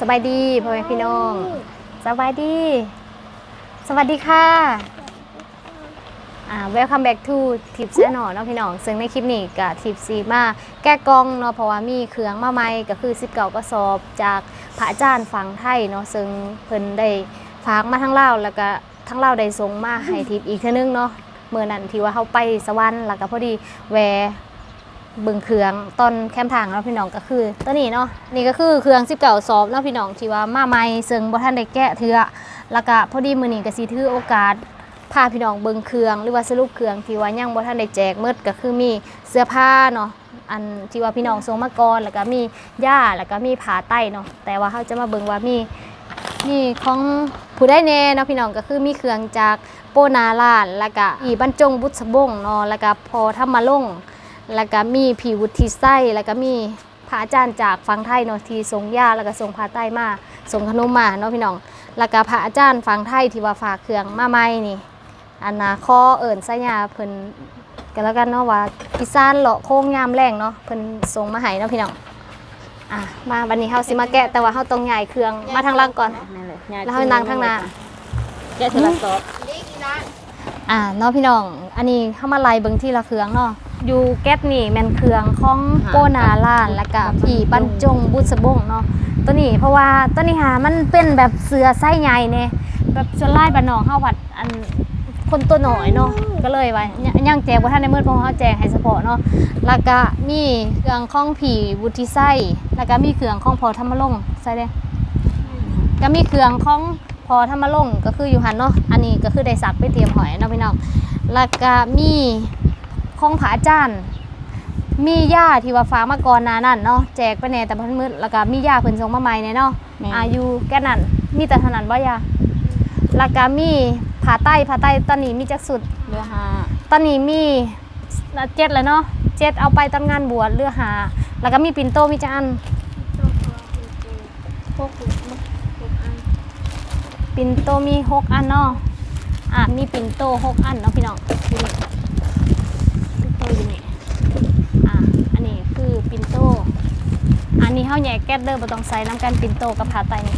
สบายดีพ่อแม่พี่น้องสบายดี สวัสดีค่ะอ่า welcome back to Tips Channel เนาะพี่น้องซึ่งในคลิปนี้ก็ทิปซีมาแก้กล้องเนาะเพราะว่ามีเครื่องมาใหม่ก็คือ19กระสอบจากพระอาจารย์ฝั่งไทยเนาะซึ่งเพิ่นได้ฝากมาทั้งเล่าแล้วก็ทั้งเล่าได้ส่งมาให้ทิปอีกเทื่อนึงเนาะเมื่อนั้นที่ว่าเขาไปสวรรค์แล้วก็พอดีแว เบิ่งเครื่องตอนแคมทางเนาะพี่น้องก็คือตัวนี้เนาะนี่ก็คือเครื่อง19ซอฟเนาะพี่น้องที่ว่ามาใหม่ซึ่งบ่ทันได้แกะเทื่อแล้วก็พอดีมือนี้ก็สิถือโอกาสพาพี่น้องเบิ่งเครื่องหรือว่าสรุปเครื่องที่ว่ายังบ่ทันได้แจกหมดก็คือมีเสื้อผ้าเนาะอันที่ว่าพี่น้องส่งมาก่อนแล้วก็มีย่าแล้วก็มีผ้าใต้เนาะแต่ว่าเขาจะมาเบิ่งว่ามีมีของผู้ได้แน่เนาะพี่น้องก็คือมีเครื่องจากโปนาลานแล้วก็อีบรรจงบุษบงเนาะแล้วก็พอทำมาลง แล้วก็มีผีวุฒิไส้แล้วก็มีพระอาจารย์จากฝั่งไทยเนาะที่ทรงยาแล้วก็ทรงพาใต้มาทรงขนมมาเนาะพี่น้อง แล้วก็พระอาจารย์ฝั่งไทยที่ว่าฝากเครื่องมาใหม่นี่อันนาข้อเอิ่นไส้ยาเพิ่นกันแล้วกันเนาะว่าอีสานเลาะโค้งยามแรงเนาะเพิ่นส่งมาให้เนาะพี่น้องอะมาวันนี้เฮาสิมาแกะแต่ว่าเฮาต้องย้ายเครื่องมาทางล่างก่อนนั่นแหละแล้วให้นั่งข้างหน้าแกะเทละซอสอ่าเนาะพี่น้อง อันนี้เข้ามาไล่เบิ่งที่ละเครื่องเนาะ อยู่แก๊สนี่แม่นเครื่องของโกนาลานแล้วก็พี่บรรจงบุษบงเนาะตัวนี้เพราะว่าตัวนี้หามันเป็นแบบเสือไส้ใหญ่เนี่ยแบบส่วนไล่บ้านนอกเฮาผัดอันคนตัวหน่อยเนาะก็เลยว่ายังยังแจกบ่ทันได้เมื่อเพราะว่าเฮาแจกให้เฉพาะเนาะแล้วก็มีเครื่องของผีวุฒิไส้แล้วก็มีเครื่องของพอธรรมรงค์ใส่เด้ก็มีเครื่องของพอทำมาลงก็คืออยู่หันเนาะอันนี้ก็คือได้สักไปเตรียมหอยเนาะพี่น้องแล้วก็มี ของผาจานมีย่าที่ว่าฟ้ากมาก่อนหนานั่นเนาะแจกไปแหน่แต่พันมืดแล้วก็มีย่าเพิ่นส่งมาใหม่เนี่ยเนาะอายุแก่นั่นมีแต่เท่านั้นบ่ย่าแล้วก็มีผาใต้ผาใต้ตอนนี้มีจักสุด เรือห้าตอนนี้มีเจ็ดแล้วเนาะเจ็ดเอาไปตอนงานบวชเรือหา แล้วก็มีปิ่นโตมีจักอันปิ่นโตมีหกอันเนาะอะมีปิ่นโตหกอันเนาะพี่น้องดูนี่ปิ่นโตอยู่นี่ อะ อันนี้คือปิ่นโต อันนี้เฮาแยกแก๊สเด้อบ่ต้องใส่น้ำกันปิ่นโตกับผาไตนี่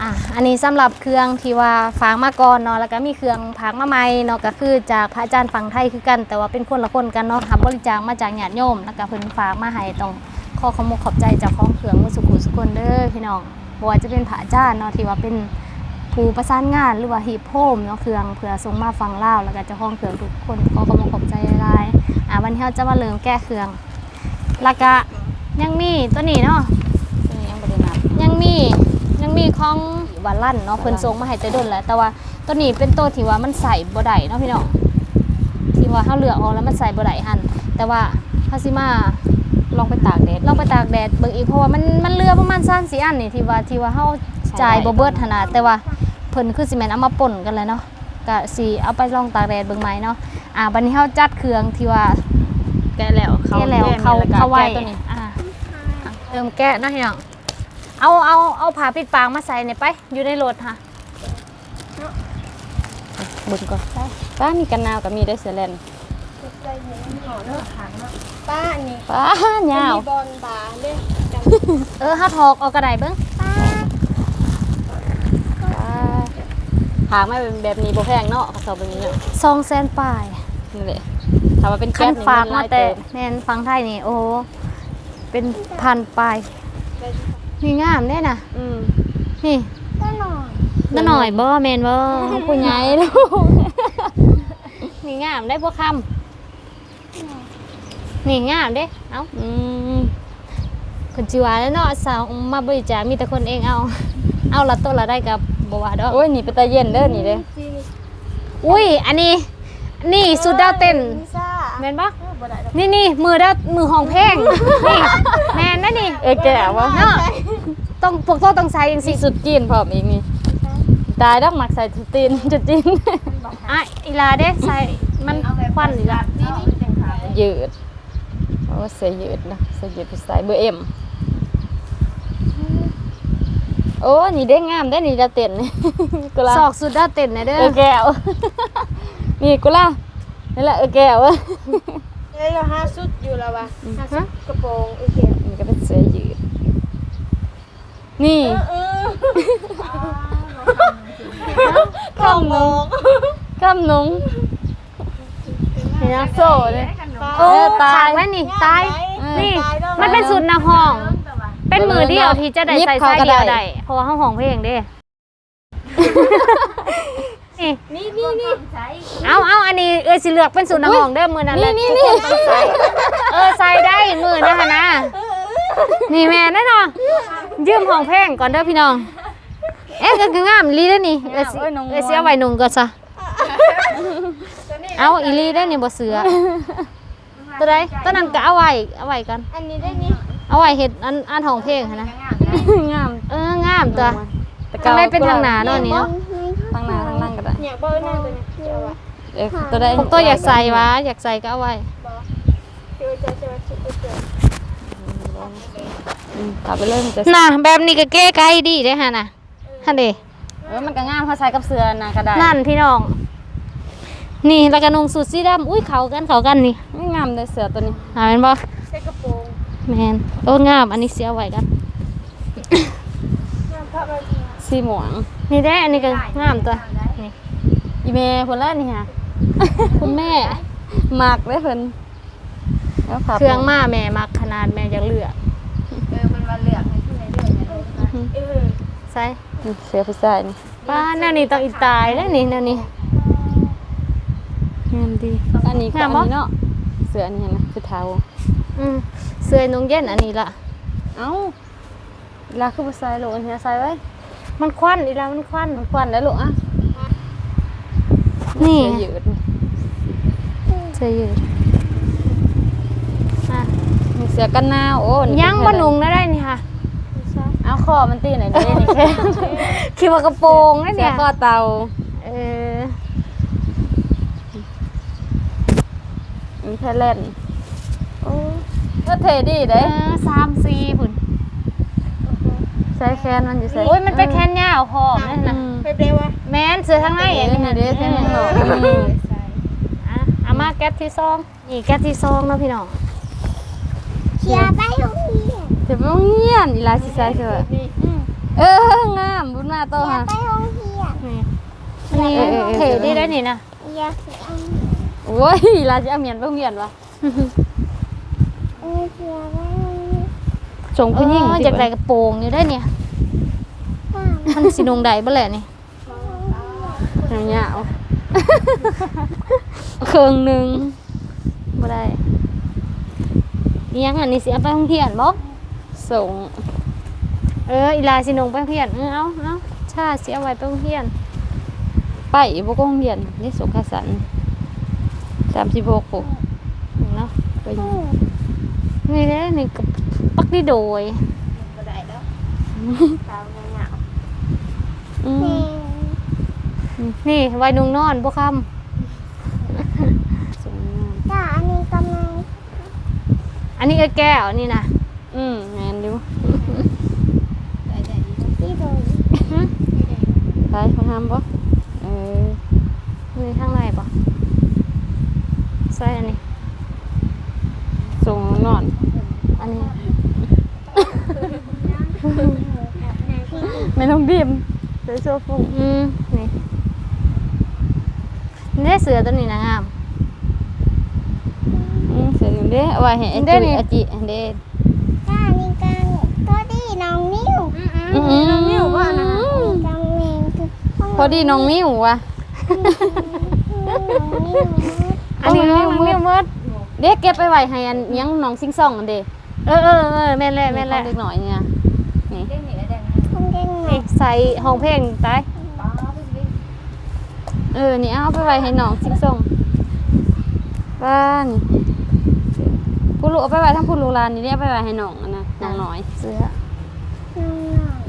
อะอันนี้สำหรับเครื่องที่ว่าฝากมาก่อนเนาะแล้วก็มีเครื่องผากมาใหม่เนาะก็คือจากพระอาจารย์ฝั่งไทยคือกัน แต่ว่าเป็นคนละคนกันเนาะทำบริจาคมาจากญาติโยมแล้วก็เพิ่นฝากมาให้ต้องขอขอบคุขอบใจจากของเครื่องมุสุกุสุคนเด้อพี่น้องบ่ว่าจะเป็นพระอาจารย์เนาะที่ว่าเป็นผู้ประสานงานหรือว่าฮีบโฮมเนาะเครื่องเพื่อส่งมาฟังเล่าแล้วก็จ้าของเครื่องทุกคนขอกำลังขอบใจหลายอ่าวันนี้เราจะมาเริ่มแก้เครื่องแล้วก็ ยังมีตัวนี้เนาะตัวนี้ยังบ่ได้นับยังมียังมีของวาลั่นเนาะเพิ่นส่งมาให้แต่ดนแล้วแต่ว่าตัวนี้เป็นตัวที่ว่ามันใส่บ่ได้เนาะพี่น้องที่ว่าเฮาเลือกออกแล้วมันใส่บ่ได้หั่นแต่ว่าเฮาสิมาลองไปตากแดดลองไปตากแดดเบิ่งอีกเพราะว่ามันมันเหลือประมาณ3 4อันนี่ที่ว่าที่ว่าเฮาจ่ายบ่เบิดหั่นน่ะแต่ว่าเพิ่นคือสิแม่นเอามาป่นกันเลยเนาะก็สิเอาไปลองตากแดดเบิ่งไหมเนาะอ่าบัดนี้เฮาจัดเครื่องที่ว่าแกะแล้วเขาแกะแล้วก้เขาแล้วก็เขาไว้แกะตัวนี้อ่า เริ่มแกะเนาะพี่น้องเอาเอาเอาผ้าปิดปากมาใส่นี่ไป อยู่ในรถค่ะเบุญก่อนป้ามีกันนาวกับมีได้เสือแลนป้าอันนี้ป้าหยาวมีบอลบาเล่นกันเออเฮาถอกเอากระไดเบิ่งป้าหางไม่เป็นแบบนี้บ่แพงเนาะกระสอบแบบนี้เนาะ2แสนปลายนี่แหละถ้าว่าเป็นคัแก๊นสนี่ฝากนหมาลยแต่เติบแม่นฟังไทยนี่โอ้โห เป็นพันปลายนี่งามเด้น่ะ อืมนี่ป้าหน่อยน้าหน่อยบ่แม่นบ่ผู้ใหญ่ลูกนี่งามได้บ่คำนี่งามเด้เอ้าอืมคนจิวาแล้วเนาะสาวมาบริจาคมีแต่คนเองเอา เอาละตัวละได้กับบวาดอกโอ้ยนี่เป็นตาเย็นเด้อนี่เด้อจีอุ้ยอันนี้ นี่สุดดาวเต้นลิซ่าแม่นปะเออ บ่ได้ดอกนี่นี่มือดาวมือห้องเพลงนี่แม่นนะนี่เออแกะวะเนาะต้องพวกโตต้องใส่ยังสิสิสุดจีนพร้อมอีกนี่ตายดอกหมักใส่จุดจีนจุดจีนอะอีลาเด้ใส่มันควันอีลายืดโอ้เสียยืดนะเสียยืดผู้ชายเบอร์เอ็มโอ้นี่ได้งามได้อนี่จะเต้นกุลาสอกสุดดาวเต้นนะเด้เอออแก้ว นี่กุลานี่แหละเออแก้วเอ้ยเราห้าสุดอยู่แล้ววะห้าสุดกระโปรงโอเคนี่ก็เป็นเสื้อยืด นี่เออข้ามนงข้ามนงเห็นยังโซ่เลยโอ้เออตายขดไว้นี่ตายเออนี่ตายแล้วมันเป็นสุดหนาห้อง เป็นมือเดียวที่จะได้ยิบใส่เข้าไส้ก็เดียวได้ได้เพราะว่าห้องของเพลงเด้ นี่นี่นี่นี่เอาเอาอันนี้เออสิเลือกเป็นสุดหนาห้องเด้อมือนั้นแหละนี่ทุกนี่คนต้องใส่เออใส่ได้มือนะคะนะ นี่แม่แน่นอนยืมห้องเพลงก่อนเด้อพี่น้อง เอ๊ะก็งามอีหลีได้อนี่เออสิเออเสียไว้นุ่งก่อนซะเอาอีหลีได้อนี่บ่เสือตัวใดตัวนั้นก็เอาไว้เอาไว้กัน อันนี้ได้นี่เอาไว้เฮ็ดอันอันห้องเพลงหั้นนะงามเอองามตัวแต่ทำไมเป็นทางหนาเนาะนี่เนาะทางหน้า ทางนั่งก็ได้เนี่ยเบอร์หน้าตัวนี้เดี๋ยวอะเอ้ยตัวได้ผมตัวอยากใส่วะอยากใส่ก็เอาไว้เดี๋ยวจะจะจะจะจะอืมตัดไปเลยมันจะน่ะแบบนี้ก็เก้ไกลดีเด้อฮะน่ะฮันเด้เออมันก็งามเพราะใส่กับเสื้อนะก็ได้นั่นพี่น้อง นี่แล้วก็นุ่งสูทสีดำอุ้ยเขากันเขากันนี่ไม่งามเลยเสื้อตัวนี้หาแม่นบ่ใส่กระโปรงแม่นโอ้งามอันนี้เสียไว้กันน้ำผ้าใบเดียวสีหมวงนี่ได้อันนี้ก็งามตัวนี่ อีเมย์คนแรกนี่ฮะคุณแม่มากเลยเพิ่นแล้วผับเครื่องมาแม่มักขนาดแม่อยากเลือกเออใส่นี่เสื้อผู้ชายนี่ป้าแนวนี้ต้องอีตายแล้วนี่แนวนี้งามดีอันนี้ก็งาอัมนบ่นี้เนาะเสื้ออันนี้นะคือเท้าอืมเสื้อนุ่งเย็นอันนี้ล่ะเอ้าเวลาคือผู้ชายลูกอันนี้ใส่ไว้มันควันอีแล้วมันควันมันควันแล้วลูกอะ นี่เสื้อยืดนี่เสื้อยืดอะมีเสื้อกันหนาวโอ้นี่ยังบ่นุ่งได้นี่ค่ะเอาคอมันตีไหนได้นี่แค่คิดว่ากระโปรงนะเสื้เนี่อยคอเตาเออมีแค่เล่นโอ้ก็เทดีเอเด้อสามสี่พุ่นใส่แขนมันอยู่ใส่โอ้ยมันเป็นแค่ยาวพร้อมนั่นอืนะมไปเปลวะ แม่นเสื้อข้างในเอ้อัยนนี้นี่นะเด้แค่ข้างนอกอืมอะเอามาแก๊สที่ซองนี่แก๊สที่ซองเนาะพี่น้องเชียร์ไปโรงเรียนเดี๋ยวไปโรงเรียนอีหลาสิใส่เสื้อนี่เอองามบุญมาโตฮะไปโรงเรียนนี่อันนี้เออเออเออเท่ดีได้นี่นะอยากสิเอาโอ้ยอีหลาสิเอาเมียนไปโรงเรียนวะเออเชียร์ไปโรงเรียนส่งผู้หญิงเออสิจากใส่กระโปรงนี่ได้เนี่ยป้ามันสินุงได้บ่แหละนี่ ยาวเครื่องหนึงบ่ได้อิหยังอันนี้สิเอาไปโรงเรียนบ่ๆส่ง เอออีลาสินุงไปโรงเรียนเออเอาเอาชาสิเอาไว้ไปโรงเรียน ไปบ่ก็โรงเรียนนี่สุขสันต์36ปุ๊บเนาะไปอยู่นี่เด้นี่กับปักนี่โดยก็ได้แล้วตามเงาอืม นี่ไว้นุงนอนบ่ค่สวยงามจ้าอันนี้กำลังำอันนี้ก็แก้วนี่นะอืมแม่นอยู่ที่โดนไปเขาทำบ่เออนี่ข้างในปะใส่อันนี้ส่งนอน อันนี้ไม่ต้องบีมใส่โซฟูอืมนี่นี่เสือตัวนี้นะงามอืมเสร็จอยู่เด้เอาไว้ให้ไอ้เด้จุ้นี่ยอาจิเด้จ้านี่กันตัวดีน้องนิ้วอืมน้องนิ้วว่านะจังเมงคือพอดีน้องมิ้วว่ะ น้องนิ้วอันนี้น้องน้องนิ้วมดเด็กเก็บไปไว้ให้อันยังน้องซิงซองอันเด้เออเออเออแม่นแหละแม่นแหละเล็กหน่อยเนี่ยนี่คงเก่งหน่อนี่ยใส่ห้องเพลงตายเออ นี่เอาไปไว้ให้น้องซิงซองบ้านผู้ลูกเอาไปไว้ทั้งผู้ลูกหลานนี่เด้เอาไปไว้ให้น้องอันนะน้องน้อยเสือน้องน้อย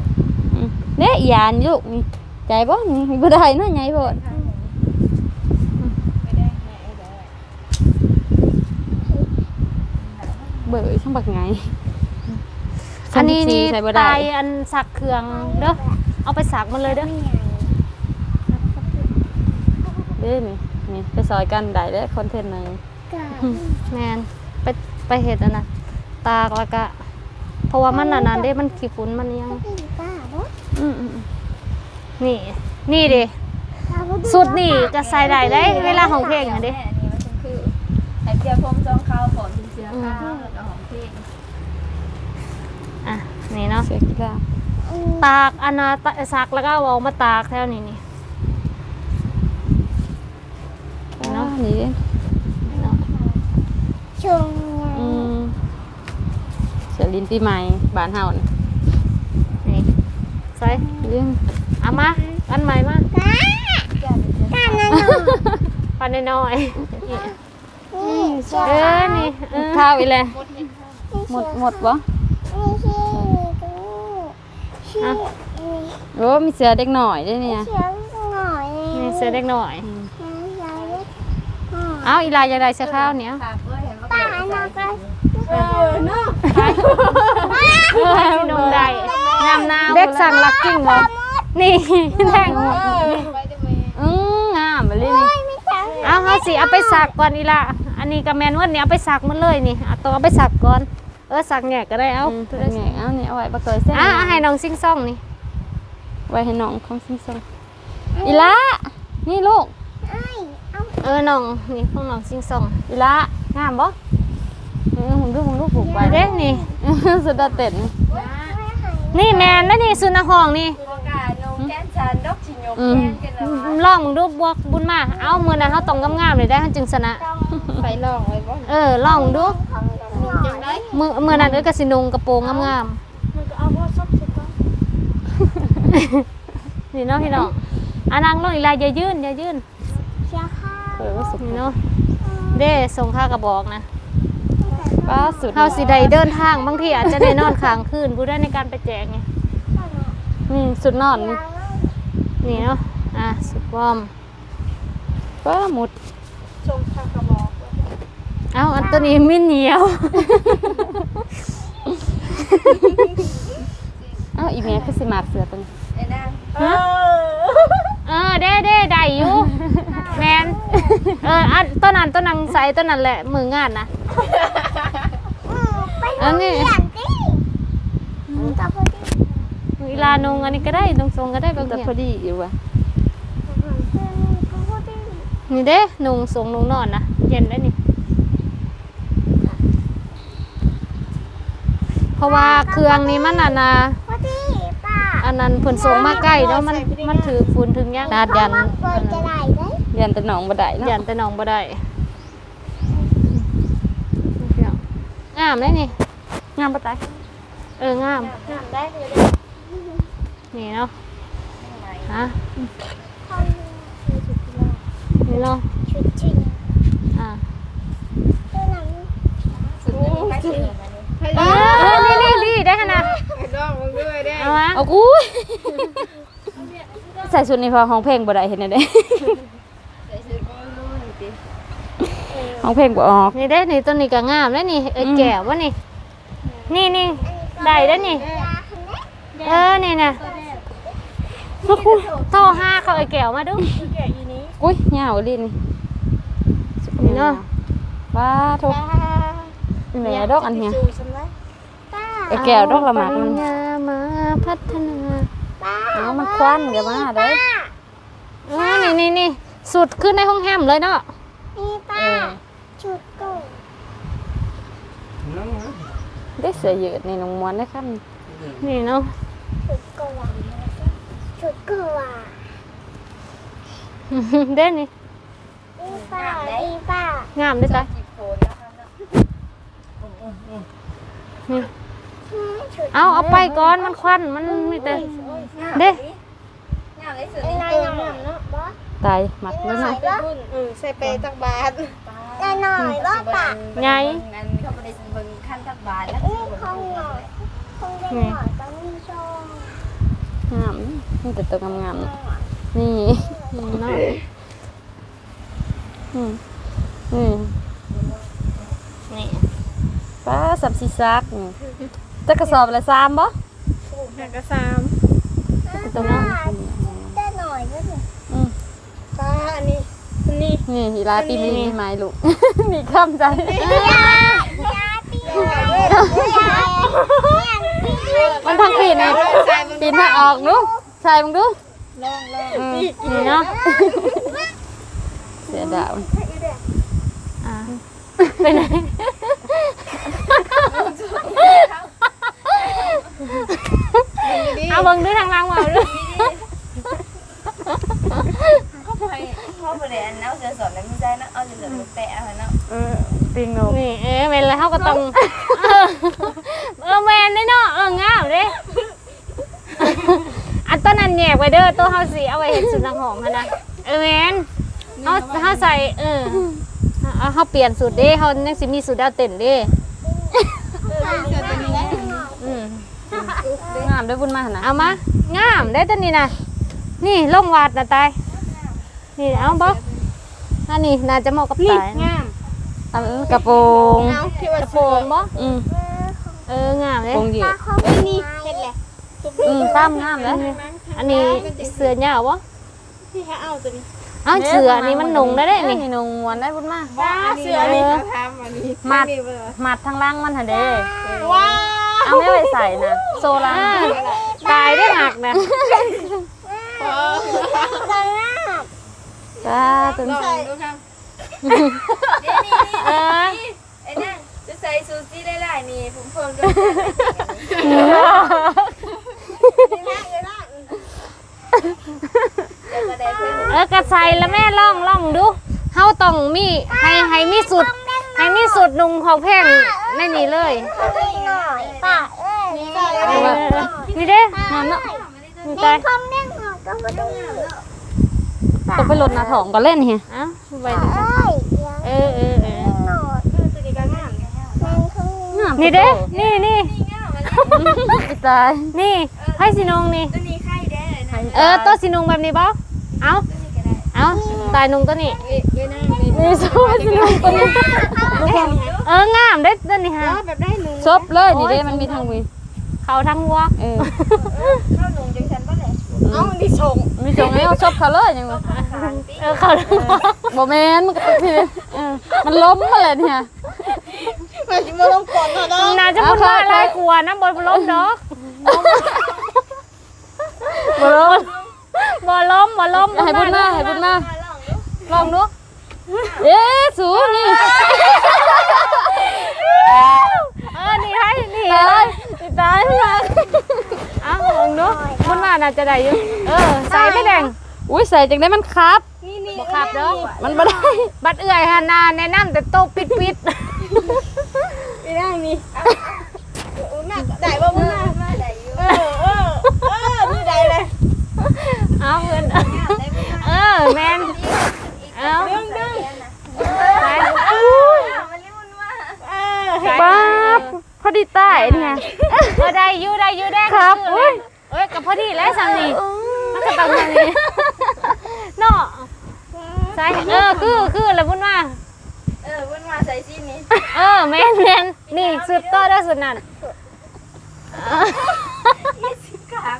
อืมเด้อีหยานลูกนี่ใจบ่นี่บ่ได้เนาะใหญ่โพดเบื่อช่างบักไง อันนี้นี่ใส่บ่ได้ตายอันสักเครื่องเด้อเอาไปสักมันเลยเด้อ เด้นี่นี่ไปซอยกันได้เด้อคอนเทนต์หนึงกาแมนไปไปเห็ดอันนั้นตากแล้วก็เพราะว่ามันอันนั้นเด้มันขี้ฝุ่นมันยังป้าอืมอืมนี่ นี่ดิสุดนี่ก็ใส่ได้ได้ เวลาของเพลงอะดิอันนี้มันคือไอ้เจียพรมจองข้าวก่อนถึงเสียข้าวแล้วก็หอมเพลงอะ นี่เนาะ เสียกีฬาตากอันนะตะซักแล้วก็เอาออกมาตากแถวนี้นี่ เนาะนี่เด้เนาะชงอืมเสียลินปีใหม่บ้านเฮานี่นี่ใส่เรื่องเอามาอันใหม่มากันนะหนูปันน้อยๆนี่นี่เออนี่เออข้าวอีเลยหมดหมดบ่นี่ชื่อชื่อนี่โอ้มีเสือเด็กหน่อยด้วยเนี่ยเสียงหน่อยนี่เสื้อเด็กหน่อยเสียงเล็ก เอาอีลายอยากได้เสื้อข้าวเหนี้ยฝากเพื่อเห็นว่าป้าอันนั้นก็เออสินมได้งามน้ำเด็กสั่งลักกิ้งเหรอนี่แท่งอืมงามมาเลยนี่ไม่จังเอาเอาสิเอาไปสักก่อนอีละอันนี้กับแมนวันนี้เอาไปสักมันเลยนี่เอาตัวเอาไปสักก่อนเออสักแงกก็ได้เอาอืมเป็นไงเอานี่เอาไว้บักเกยเส้นอะเอาให้น้องซิงซ่องนี่ไว้ให้น้องของซิงซองอีละนี่ลูกไอ้ เอาเออน้องนี่ของน้องซิงซ่องอีละงามบ่เออผมดูผมดูผูกไปไว้เด้นี่ สุดาเต็นนี่แมนนะนี่สุนห้องนี่โอกาสนงแก้นชันดอกชิโยอืมแก้นกันแล้วลองมึงดูบวกบุญมา เอามือนั้นเขาต้องงามๆเลยได้เขาจึงชนะไปลองไว้บ่เออลองมึงดูจังได้มือมือนั้นเอ้ยกระสินุงกระโปรงงามมันก็เอาว่าซับสิต้องๆนี่เนาะพี่น้องอันนังลงอีลายอย่ายื่นอย่ายื่นเสียข้าว เออว่าสุดนี่เนาะเด้ส่งค่ากระบอกนะป้าสุดเขาสิได้เดินทางบางทีอาจจะได้นอนค้างคืนผู้ได้ในการไปแจกไงนี่สุดนอนนี่นี่เนาะอะสุดวอร์มป้าหมดชมทางกระบอกเอาอันตัวนี้ไม่เหนียวเอ้าอีเมลคือสิมากเสือตัวนี้ไอ้นางฮะ เออเด้เด้ได้อยู่แมนเอออันต้นนั้นต้นนั้นใส่ต้นนั้นแหละมืองานนะไปอันนี้เรียนดิกับพอดีเวลานงอันนี้ก็ได้นงทรงก็ได้บางแต่ทีพอดีอยู่ว่ะกับพอดีนี่เด้นงทรงนงนอนนะเย็นได้นี่เพราะว่าเครื่องนี้มันอันนะพ อดีป้าอันนั้นผลส่งมาใกล้เนาะมันมันถือฝุ่นถึงยังนาดยันเปิดจะได้ไหมยันแต่หนองบ่ได้เนาะยันแต่น้องบ่ได้งามเลยนี่งามบ่ตายเอองามทำได้เลยนี่เนาะฮะนี่เนาะ ชุดจริง อ่า ตัวนั้น สุดนี้ไปถึงอันนี้ เออนี่นี่นี่ได้ขนาด ลองมึง ด้วยได้เอามาเอากูยใส่ชุดนี้พอห้องเพลงบ่ได้เห็นได้เด้ใส่ชุดก็รู้นี่ติห้องเพลงบ่ออกนี่ได้นี่ตัวนี้ก็งามแล้วนี่เอ้ยอืมแก้ววะนี่นี่นี่ได้แล้วนี่เออนี่นะโทรห้าเขาไอ้แก้วมาดูอุ้ยยาวลิ้นนี่เนาะว้าโทแม่ดอกอันเนี้ยป้าไอ้แก้วดอกละหมากปมันริญญามา พัฒนาป้าเอามันควันอย่ามาเด้อเออนี่นี่นี่สุดขึ้นในห้องแฮมเลยเนาะนี่ป้าชุดกูได้เสือยืดนี่น้องมวนได้ครับนี่เนาะชุดกูว่าชุดกูว่าเด้นี่นี่ป้านี่ป้างามด้วยจ้ะจิบโฟนแล้วครับ เนาะนี่ชุดเอาเอาไปก่อนมันควันมันมีแต่เด้งามเลยสุดไอ้นี้นายหน่อยเนาะบอสตายหมักแล้วหน่เนาะอยก็เออใส่ไปตักบาทนายหน่อยก็ป้าไงอันเขาบ่ได้เบิ่งขั้นตักบาทแล้วนี่คงหน่อยคงได้หน่อยต้องมีช่องงามนี่แต่ตัวงามๆเนาะนี่เนาะอืมนี่นี่ป้าสับซีซักนี่ จะกระสอบละสามบ่ก็ซ้ตัวงามได้หน่อยก็ถึงอืมำป้าอันนี้อันนี้นี่อีลาปีนี้ไม้ลูกนี่ข้ามใจยาปียามันทั้งปีนี่ปีนให้ออกดูใส่มึงดูอืมนี่เนาะเสียดาวอ่าไปไหน เอาเบิ่งดูทางล่างว่าดูเข้าไปเข้าไปเลยอันเอาเสือสอนแล้วไม่ใช่นะเอาเสือสอนแปะเอาเนาะเออปิงนกนี่เอ๊ะเป็นไรเขาก็ต้องเออเออแมนได้เนาะเอองามเด้อันต้นนั้นแยกไว้เด้อตัวเฮาสิเอาไว้เห็นสุดนักหอมหั้นนะเออแมนเฮาเฮาใส่เออเอาเฮาเปลี่ยนสูตรเด้เฮายังสิมีสูตรดาวเต้นเด้อืม งามด้วยบุญมาหั่นนะเอามางามได้ตัวนี้นะนี่ลงวาดนะตายนี่เอาบ่อันนี้น่าจะเหมาะกับตายนะเอากระโปรงกระโปรงบ่อืมเอองามกเลระยโปรงเหยียดนี่เห็นแหละอืมตั้มงามเลยอันนี้เสื้อยาวบ่ที่เขาเอาตัวนี้เอ้าเสื้ออันนี้มันหนุ่งได้เด้นี่นี่นงมวนได้บุญมาเสื้อนี่เขาทำอันนี้มัดมัดทางล่างมันหั่นเด้ว้า เอาไม่ไว้ใส่นะโซลาอ่าตายได้หักนะจ้าตุนใส่เออไอ้นั่นจะใส่ซูซี่ได้หลายนี่ผมเพิ่มด้วยเดี๋ยวก็ได้เพิ่มเออกระใส่แล้วแม่ลองลองดูเฮาต้องมีให้ให้มีสุดให้มีสุดนุ่งของแพงในนี้เลยหน่อยป้าเอ้ย นี่ใส่เออนี่เด้งามเนาะนี่ตายคำเลี้ยงหน่อยก็ไม่ต้องเอาต้องไปลดหน้าท้องก็เล่นเฮียเอ้าไปเอ้ยเลี้ยงเออเออเออหน่อยตัวนี้ก็งามแมงเขางามนี่เด้ นี่นี่ตาย นี่ให้สินงนี่ตัวนี้ไข่ได้เลยนะเออตัวสินงแบบนี้บ่เอาตัวนี้ก็ได้เอาตายนงตัวนี้นี่โซ่สิลูกตัวนี้เอองามได้ตัวนี้ฮะแบบได้หนึ่งซบเลยนี่เด้มันมีทางวี เขาทั้งวัวเออเข้าหนุ่มจังฉันป่ะเลยเอ้าดิชงมีจงให้เอาซบเขาเลยยังไงเออเขาทั้งวัวโมเมนต์มันก็เป็นพี่เออมันล้มมาเลยเนี่ยมาจิมาลงก่อนเถอะน้องน่าจะพูดว่าอะไรกลัวนะบนล้มดอกบ่ล้มบ่ล้มบ่ล้มให้บุญมาให้บุญมาลองดูเอ๊ะสูนี่เออนี่ให้นี่ตาย ตายมาเอาลองดูบุญมาน่าจะได้อยู่เออใส่ไม่แดงอุ้ยใส่จังได้มันครับบ่ขับเด้อมันบ่ได้บัดเอื่อยฮานาแนะนำแต่โตปิดปิดไม่ได้นี่น่าได้ป่ะมึงน่ะ มาได้อยู่ เออเออเออนี่ได้เลย เอาเพื่อนเออแมนเอา ดึงดึง ไป มันเรียกมันว่า เออ ป๊าบพอดีตายเนี่ย เออได้อยู่ได้อยู่ได้ ครับ อเลยเอ้ยกับพอดีแล้วสังนี่มันก็ต้องสังนี่เนาะใช่เออคือคือแล้วบุญมา เออมันมาใส่ซีนี้ เออแมนแมนนี่สุดต่อได้สุดนั่น กลาง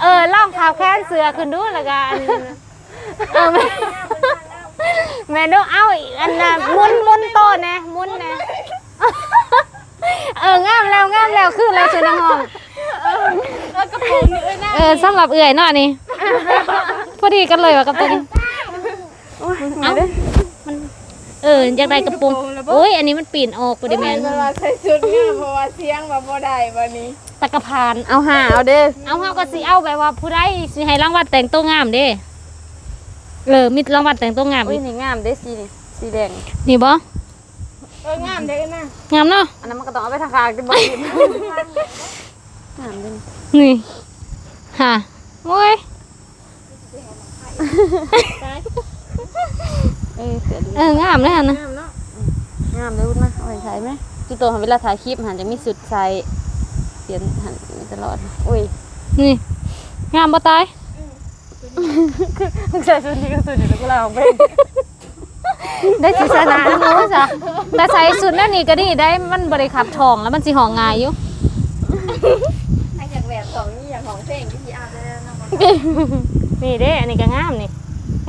เออล่องขาวแค้นเสือ ขึ้นดูแล้วกันเออแม่แม่ดูเอาอีกอันน่ะมุนมุนโตนะมุนนะเอองามแล้วงามแล้วคือแล้วสุดในห้องแล้วกระปรงนี่เอ้ยนะเออสำหรับเอื่อยเนาะนี่พอดีกันเลยว่ะกับตัวนี้เอา อออยากได้กระโปรงโอ้ยอันนี้มันปีนออกปดิแมนเวลาใส่ชุดงามเพราะว่าเสียงแบบบ่ได้วันนี้ตะกะพานเอาหาเอาเด้เอาเฮาก็สิเอาแบบว่าผู้ใดสิให้รางวัลแต่งตัวงามเด้เออมีรางวัลแต่งตัวงามอุ้ยอีกนี่งามเด้สีนี่สีแดงนี่บ่เอองามเด้อนะงามเนาะอันนั้นมันก็ต้องเอาไปทางคางที่บ่ดีงามเด้นี่ค่ะโอ้ย เออเสือดีเอองามเลยหั่นนะงามเนาะงามเลยพูดมาเอาไปใช้ไหมจุดโตหันเวลาถ่ายคลิปหันจะมีสุดใส่เปลี่ยนหันตลอดอุ้ยนี่ งามบ่ตายใส่ชุดนี้ก็สุดอยู่แล้วก็ลาออกไปได้สิชนะนะหนูจ้ะแต่ใส่สุดนั่นนี่ก็ดีได้มันบริขับทองแล้วมันสิห่องง่ายอยู่ถ้าอยากแบบของนี่อย่างของเพลงที่พี่อาร์ได้แล้วนะมันนี่เด้อันนี้ก็งามนี่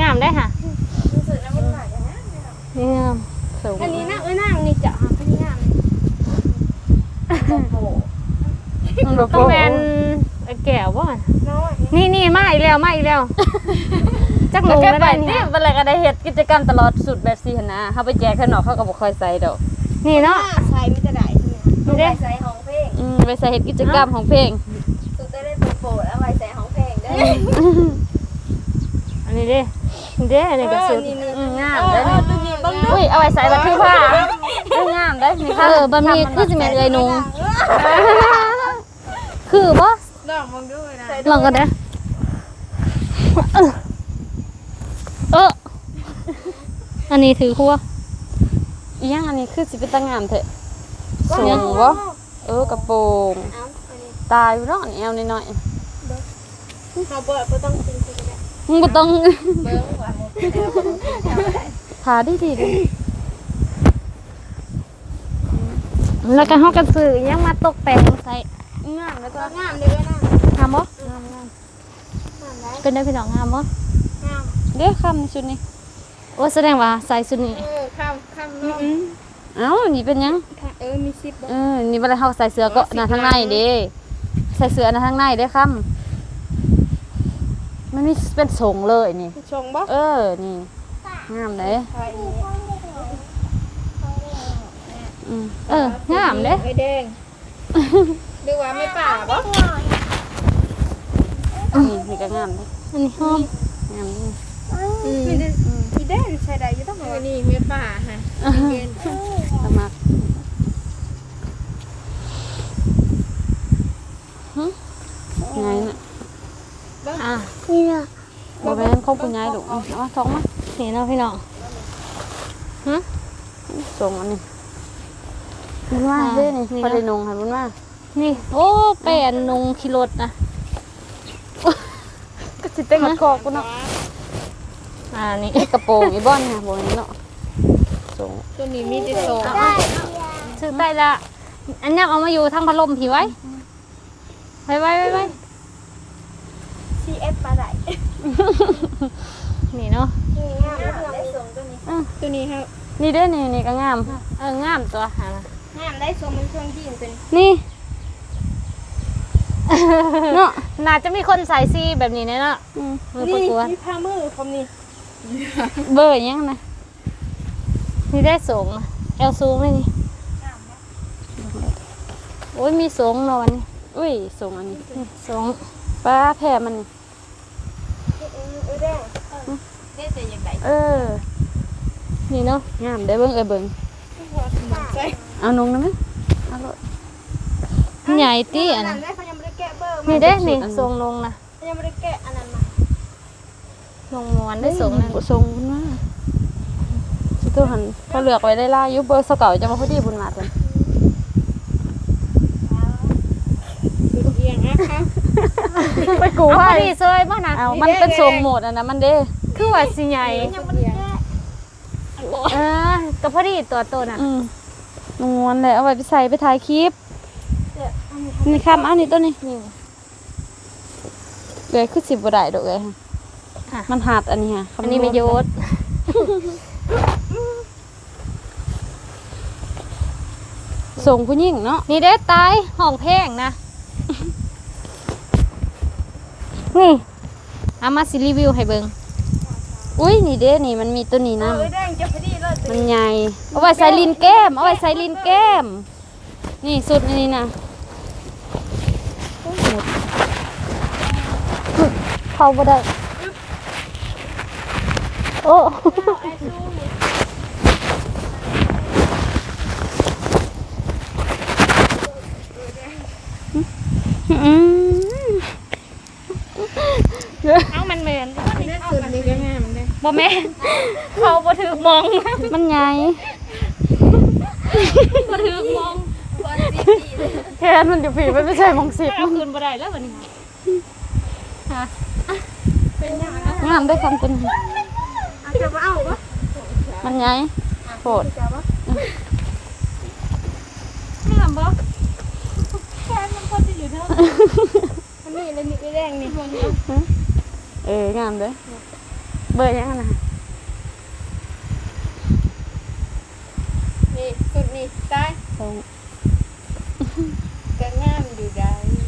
งามได้ค่ะ รู้สึกนะมันหนาอย่าง นั้นนี่งามสูงอันนี้นะเอ้ยนางนี่จะหาพี่งามโอ้โหมันบ่ต้โป๊องแมนไอ้แก้วบ่น้อยนี่นี่มาอีกแล้วมาอีกแล้วจักหแล้นูวแกก็ไปได้นี่นี่เวลาก็ได้เฮ็ดกิจกรรมตลอดสุดแบบซี่หั่นนะเฮาไปแจกข้างนอกเขาก็บ่ค่อยใส่ดอก นี่เนาะใส่ไม่จะได้ใช่ไหมนี่เด้ใส่ห้องเพลงอืมไปใส่เฮ็ดกิจกรรมของเพลงสุดได้ได้ตัวโปรดเอาไว้ใส่ห้องเพลงได้อันนี้เด้นี่เด้อันนี้ก็ซื้อนี่นี่อืมงามเอเด้ อนี่ตัวนี้บังอุ้ยเอาไว้ใส่บัตรคือผ้าเอ้ยงามได้นี่เอค่ะอบะหมี่คือสิแม่นเอ้ยนุงคือบ่ลองมองด้วยนะลองกันเด้อเอออันนี้ถือคัวอีหยังอันนี้คือสิเป็นตางามแท้สูงบ่เออกระโปรงเอาอันนี้ตายอยู่เนาะนี่แอวน้อยเขาเบิดก็ต้องกินสิได้ๆมึงบ่ต้องเบิ้งว่า หมดแล้วบ่ต้องกินแล้วได้ทาดีดีๆเด้แล้วก็เฮาก็ซื้ออิหยังมาตกแต่งใส่งามแล้วก็ก็งามเลยนะงามบ่งามได้เป็นได้พี่น้องงามบ่งามเด้อคำในชุดนี้โอ้แสดงว่าใส่ชุดนี้เออข้ามข้ามน้องเอ้านี่เป็นหยังเออมีซิปบ่เออนี่เวลาเฮาใส่เสื้อก็หน้าทางในเด้ใส่เสื้อหน้าทางในเด้อคำมันมีเป็นทรงเลยนี่ชงบ่เออนี่ งามเลยอืมเอองามเด้ไอ้แดงดูว่าไม่ป่าบ่นี่นี่ก็งามเลยอันนี้หอมงามเลยมีแต่อีแดงใช้ได้อยู่ต้องเอานี่ไม่ป่าฮะเย็นสมัครหึไงน่ะอะบ่แม่นของผู้ใหญ่ลูกเอาเอามาท้องมา นี่เนาะพี่น้องส่งอันนี้บุญว่าเด้นี่พอได้นงค่ะบุญว่านี่ โอ้แป้นนงคิรถนะก็สิเต้นกับคอกูเนาะอ่านี่กระโปรงอีบ่อนค่ะบ่นี้เนาะส่งตัวนี้มีแต่โซซื้อได้ละอันนี้เอามาอยู่ทางพัดลมผีไว้ไว้ไว้ไว้ไว้ซีเอฟปลาไหล นี่เนาะงามได้ส่งตัวนี้ตัวนี้ครับนี่เด้นี่นี่ก็งาม เอองามตัวหางงามได้ส่งมันช่วงที่ตัวนี้นี่ เนาะน่าจะมีคนใส่ซีแบบนี้แน่เนาะอืมมือประกวดมีผ้ามือผมนี่เบอร์อิหยังนะนี่ได้สูงนะเอลสูงเลยนี่โอ้ยมีสูงเนาะวันนี้อุ้ยส่งอันนี้สูงป้าแผ่มันนี่ เออแดง เด้แต่ยังไง เออ นี่เนาะงามได้เบิ่งเอ้ยเบิ่งใช่เอานงได้ไหมเอาโลดใหญ่ตี้อันนั้นั้นนได้เขายังไม่ได้แกะเบอร์นี่มาเด้นี่ทรงลงนะเขายังไม่ได้แกะอันนั้นมาลงมวนได้สูงนั่นบ่ส่งบุญมาสิตัวหันพอเลือกไว้ได้ล่าอยู่เบอร์สเก่าจะมาพอดีบุญมาตัวสุดเอียงนะคะไปกูเอาพไว้อดีเซยบ้านะเอามันเป็นทรงโหมดอันนะมันเด้ คือว่าสิใหญ่ยังไม่ได้แกะเออก็พอดีตัวโตน่ะอืมนงวนเลยเอาไว้ไปใส่ไปถ่ายคลิปนี่ครับเอานี่ตัวนี้นี่เลยคือสิบบ่ได้ดอกเลยค่ะมันหัดอันนี้ค่ะอันนี้ไม่โยศส่งผู้หญิงเนาะนี่เด้ตายห้องแพงนะนี่เอามาสิรีวิวให้เบิง อุ้ยนี่เด้นี่มันมีตัวนี้นะเออแดงจะพอดีเลยตัวมันใหญ่เอาไว้ใส่ลินแก้มเอาไว้ใส่ลินแก้ม นี่สุดนี่นะเข้าบ่ได้โอ้อืม เอามันเหมือนนี้สุดนี่ก็งามเลย บ่แม่นเขาบ่ถือมองมันใหญ่บ่ถือมองแค่มันอยู่ผีมันไม่ใช่มองสิบเอาคืนบ่ได้แล้ววันนี้ฮะงามได้คำเป็นเอาจะมาเอาปะมันใหญ่โผดจะปะงามบ่แค่มันพอดีอยู่เท่าอันนี้เลยนี่แดงนี่เอองามเลยเบอร์ยังไงนะนี่สุดนี่ตายส่งก็งามอยู่ได้